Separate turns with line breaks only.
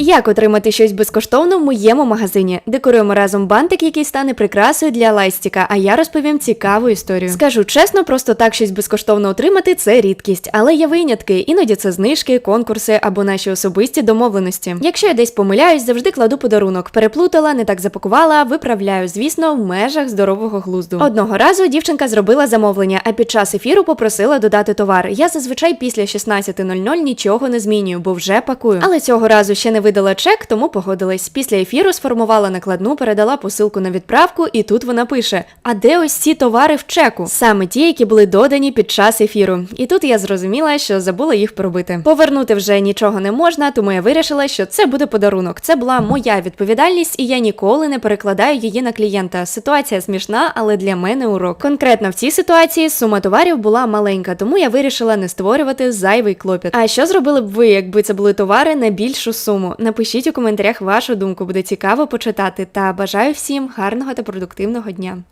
Як отримати щось безкоштовно в моєму магазині? Декоруємо разом бантик, який стане прикрасою для лайстіка, а я розповім цікаву історію. Скажу чесно, просто так щось безкоштовно отримати це рідкість, але є винятки, іноді це знижки, конкурси або наші особисті домовленості. Якщо я десь помиляюсь, завжди кладу подарунок. Переплутала, не так запакувала, виправляю, звісно, в межах здорового глузду. Одного разу дівчинка зробила замовлення, а під час ефіру попросила додати товар. Я зазвичай після 16.00 нічого не змінюю, бо вже пакую. Але цього разу ще не видала чек, тому погодилась. Після ефіру сформувала накладну, передала посилку на відправку, і тут вона пише: А де ось ці товари в чеку? Саме ті, які були додані під час ефіру. І тут я зрозуміла, що забула їх пробити. Повернути вже нічого не можна, тому я вирішила, що це буде подарунок. Це була моя відповідальність, і я ніколи не перекладаю її на клієнта. Ситуація смішна, але для мене урок. Конкретно в цій ситуації сума товарів була маленька, тому я вирішила не створювати зайвий клопіт. А що зробили б ви, якби це були товари на більшу суму? Напишіть у коментарях вашу думку, буде цікаво почитати. Та бажаю всім гарного та продуктивного дня.